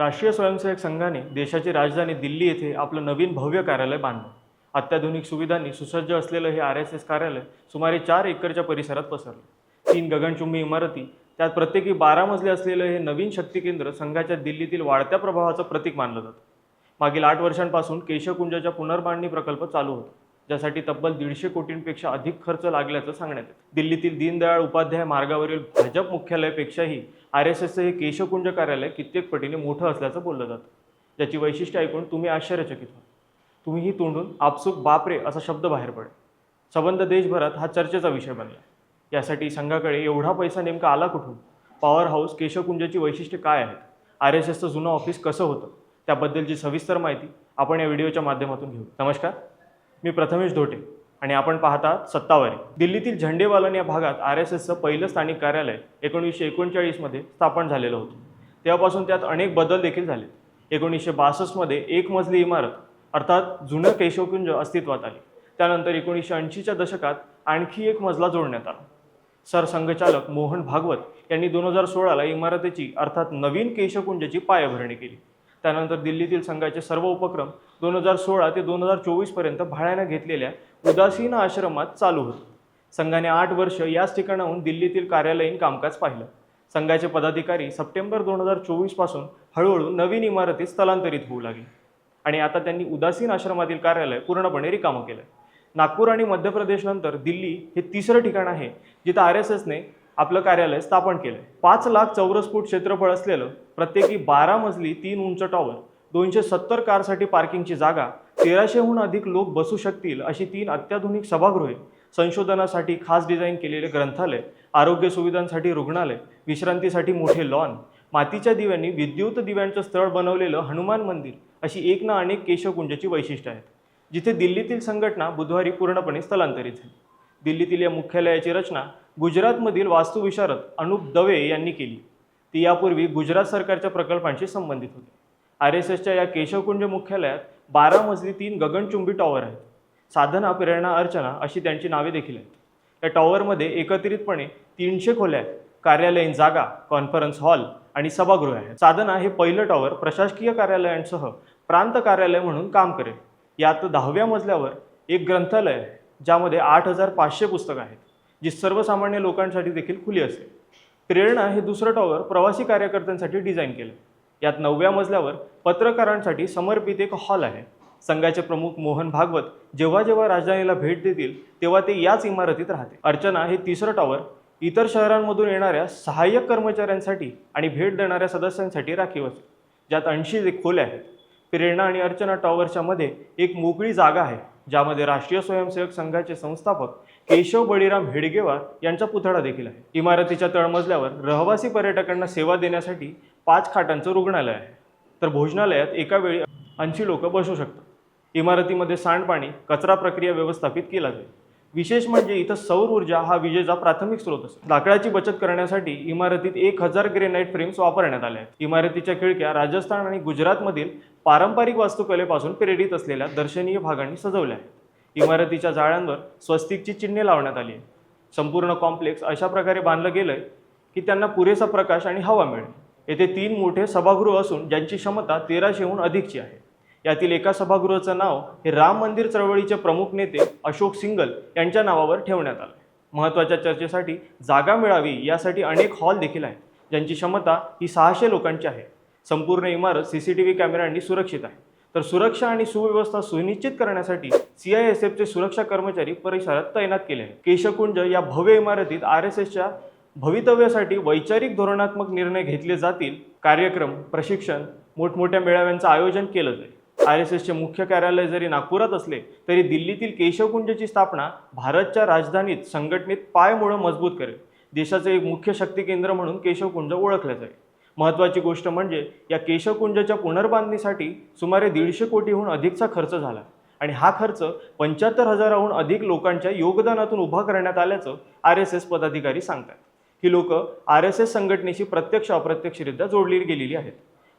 राष्ट्रीय स्वयंसेवक संघाने देशाची राजधानी दिल्ली येथे आपलं नवीन भव्य कार्यालय बांधलं. अत्याधुनिक सुविधांनी सुसज्ज असलेलं हे आर एस एस कार्यालय सुमारे चार एकरच्या परिसरात पसरलं. तीन गगनचुंबी इमारती त्यात प्रत्येकी बारा मजले असलेलं हे नवीन शक्ती केंद्र संघाच्या दिल्लीतील वाढत्या प्रभावाचं प्रतीक मानलं जातं. मागील आठ वर्षांपासून केशकुंजाच्या पुनर्बांधणी प्रकल्प चालू होता. ज्यासाठी तब्बल दीडशे कोटींपेक्षा अधिक खर्च लागल्याचं सांगण्यात येतं. दिल्लीतील दीनदयाळ उपाध्याय मार्गावरील भाजप मुख्यालयापेक्षाही आर एस एसचं हे केशवकुंज कार्यालय कित्येक पटीने मोठं असल्याचं बोललं जातं. ज्याची वैशिष्ट्य ऐकून तुम्ही आश्चर्यचकित व्हा. तुम्हीही तोंडून आपसुक बापरे असा शब्द बाहेर पडेल. संबंध देशभरात हा चर्चेचा विषय बनला. यासाठी संघाकडे एवढा पैसा नेमका आला कुठून? पॉवर हाऊस केशवकुंजाची वैशिष्ट्ये काय आहेत? आर एस एसचं जुनं ऑफिस कसं होतं? त्याबद्दलची सविस्तर माहिती आपण या व्हिडिओच्या माध्यमातून घेऊ. नमस्कार. मी प्रथमेश धोटे आणि आपण पाहतात सत्तावारी. दिल्लीतील झंडेवालन या भागात आर एस एसचं पहिलं स्थानिक कार्यालय एकोणीसशे एकोणचाळीसमध्ये स्थापन झालेलं होतं. तेव्हापासून त्यात अनेक बदल देखील झाले. एकोणीसशे बासष्टमध्ये एक मजली इमारत अर्थात जुनं केशवकुंज अस्तित्वात आली. त्यानंतर एकोणीसशे ऐंशीच्या दशकात आणखी एक मजला जोडण्यात आला. सरसंघचालक मोहन भागवत यांनी दोन हजार सोळाला इमारतीची अर्थात नवीन केशवकुंजाची पायाभरणी केली. त्यानंतर दिल्लीतील संघाचे सर्व उपक्रम दोन हजार सोळा ते दोन हजार चोवीसपर्यंत भाड्यानं घेतलेल्या उदासीन आश्रमात चालू होते. संघाने आठ वर्ष याच ठिकाणाहून दिल्लीतील कार्यालयीन कामकाज पाहिलं. संघाचे पदाधिकारी सप्टेंबर दोन हजार चोवीसपासून हळूहळू नवीन इमारतीत स्थलांतरित होऊ लागले आणि आता त्यांनी उदासीन आश्रमातील कार्यालय पूर्णपणे रिकामं केलं नागपूर आणि मध्य प्रदेशनंतर दिल्ली हे तिसरं ठिकाण आहे जिथं आर एस एसने आपलं कार्यालय स्थापन केलं पाच लाख चौरस फूट क्षेत्रफळ असलेलं प्रत्येकी बारा मजली तीन उंच टॉवर दोनशे सत्तर कारसाठी पार्किंगची जागा तेराशेहून अधिक लोक बसू शकतील अशी तीन अत्याधुनिक सभागृहे संशोधनासाठी खास डिझाईन केलेले ग्रंथालय आरोग्य सुविधांसाठी रुग्णालय विश्रांतीसाठी मोठे लॉन मातीच्या दिव्यांनी विद्युत दिव्यांचं स्थळ बनवलेलं हनुमान मंदिर अशी एक ना अनेक केशकुंजाची वैशिष्ट्य आहेत. जिथे दिल्लीतील संघटना बुधवारी पूर्णपणे स्थलांतरित झाली. दिल्लीतील या मुख्यालयाची रचना गुजरातमधील वास्तुविशारद अनुप दवे यांनी केली. ती यापूर्वी गुजरात सरकारच्या प्रकल्पांशी संबंधित होती. आर एस एसच्या या केशवकुंज मुख्यालयात बारा मजली तीन गगनचुंबी टॉवर आहेत. साधना प्रेरणा अर्चना अशी त्यांची नावे देखील आहेत. या टॉवरमध्ये एकत्रितपणे तीनशे खोल्या आहेत. कार्यालयीन जागा कॉन्फरन्स हॉल आणि सभागृह आहेत. साधना हे पहिलं टॉवर प्रशासकीय कार्यालयांसह प्रांत कार्यालय म्हणून काम करेल. यात दहाव्या मजल्यावर एक ग्रंथालय आहे ज्यामध्ये आठ हजार पाचशे पुस्तकं आहेत. जी सर्वसामान्य लोकांसाठी देखील खुली असते प्रेरणा हे दुसरं टॉवर प्रवासी कार्यकर्त्यांसाठी डिझाईन केलं. यात नवव्या मजल्यावर पत्रकारांसाठी समर्पित एक हॉल आहे. संघाचे प्रमुख मोहन भागवत जेव्हा जेव्हा राजधानीला भेट देतील तेव्हा ते याच इमारतीत राहते. अर्चना हे तिसरं टॉवर इतर शहरांमधून येणाऱ्या सहाय्यक कर्मचाऱ्यांसाठी आणि भेट देणाऱ्या सदस्यांसाठी राखीव असते ज्यात ऐंशी खोल्या आहेत. प्रेरणा आणि अर्चना टॉवरच्या मध्ये एक मोकळी जागा आहे. ज्यामध्ये राष्ट्रीय स्वयंसेवक संघाचे संस्थापक केशव बळीराम हेडगेवार यांचा पुतळा देखील आहे. इमारतीच्या तळमजल्यावर रहिवासी पर्यटकांना सेवा देण्यासाठी पाच खाटांचं रुग्णालय आहे. तर भोजनालयात एका वेळी ऐंशी लोक बसू शकतात. इमारतीमध्ये सांडपाणी कचरा प्रक्रिया व्यवस्थापित केला जाईल. विशेष म्हणजे इथं सौर ऊर्जा हा विजेचा प्राथमिक स्रोत असतो. लाकडाची बचत करण्यासाठी इमारतीत एक हजार ग्रेनाईट फ्रेम्स वापरण्यात आल्या आहेत. इमारतीच्या खिडक्या राजस्थान आणि गुजरातमधील पारंपरिक वास्तुकलेपासून प्रेरित असलेल्या दर्शनीय भागांनी सजवल्या आहेत. इमारतीच्या जाळ्यांवर स्वस्तिकची चिन्हे लावण्यात आली आहे संपूर्ण कॉम्प्लेक्स अशा प्रकारे बांधलं गेलं आहे की त्यांना पुरेसा प्रकाश आणि हवा मिळेल. येथे तीन मोठे सभागृह असून ज्यांची क्षमता तेराशेहून अधिकची आहे. यातील एका सभागृहाचं नाव हे राम मंदिर चळवळीचे प्रमुख नेते अशोक सिंगल यांच्या नावावर ठेवण्यात आलं. महत्त्वाच्या चर्चेसाठी जागा मिळावी यासाठी अनेक हॉल देखील आहेत. ज्यांची क्षमता ही सहाशे लोकांची आहे. संपूर्ण इमारत सी सी टी व्ही कॅमेऱ्यांनी सुरक्षित आहे. तर सुरक्षा आणि सुव्यवस्था सुनिश्चित करण्यासाठी सी आय एस एफचे सुरक्षा कर्मचारी परिसरात तैनात केले आहेत. केशकुंज या भव्य इमारतीत आर एस एसच्या भवितव्यासाठी वैचारिक धोरणात्मक निर्णय घेतले जातील. कार्यक्रम प्रशिक्षण मोठमोठ्या मेळाव्यांचं आयोजन केलं जाईल. आर एस एसचे मुख्य कार्यालय जरी नागपुरात असले तरी दिल्लीतील केशवकुंजची स्थापना भारतच्या राजधानीत संघटनेत पायमुळं मजबूत करेल. देशाचं एक मुख्य शक्ती केंद्र म्हणून केशवकुंज ओळखलं जाईल. महत्त्वाची गोष्ट म्हणजे या केशवकुंजच्या पुनर्बांधणीसाठी सुमारे दीडशे कोटीहून अधिकचा खर्च झाला. आणि हा खर्च पंच्याहत्तर हजाराहून अधिक लोकांच्या योगदानातून उभा करण्यात आल्याचं आर एस एस पदाधिकारी सांगतात. ही लोक आर एस एस संघटनेशी प्रत्यक्ष अप्रत्यक्षरित्या जोडली गेलेली आहेत.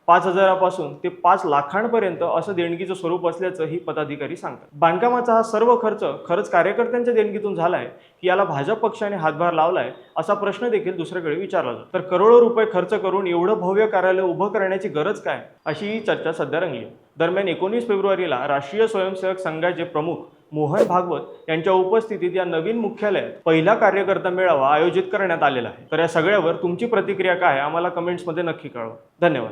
पाच हजारापासून ते पाच लाखांपर्यंत असं देणगीचं स्वरूप असल्याचं ही पदाधिकारी सांगतात. बांधकामाचा हा सर्व खर्च खरंच कार्यकर्त्यांच्या देणगीतून झालाय की याला भाजप पक्षाने हातभार लावलाय असा प्रश्न देखील दुसऱ्याकडे विचारला जातो. तर करोडो रुपये खर्च करून एवढं भव्य कार्यालय उभं करण्याची गरज काय? अशी ही चर्चा सध्या रंगली आहे. दरम्यान एकोणीस फेब्रुवारीला राष्ट्रीय स्वयंसेवक संघाचे प्रमुख मोहन भागवत यांच्या उपस्थितीत या नवीन मुख्यालयात पहिला कार्यकर्ता मेळावा आयोजित करण्यात आलेला आहे. तर या सगळ्यावर तुमची प्रतिक्रिया काय? आहे आम्हाला कमेंट्समध्ये नक्की कळवा. धन्यवाद.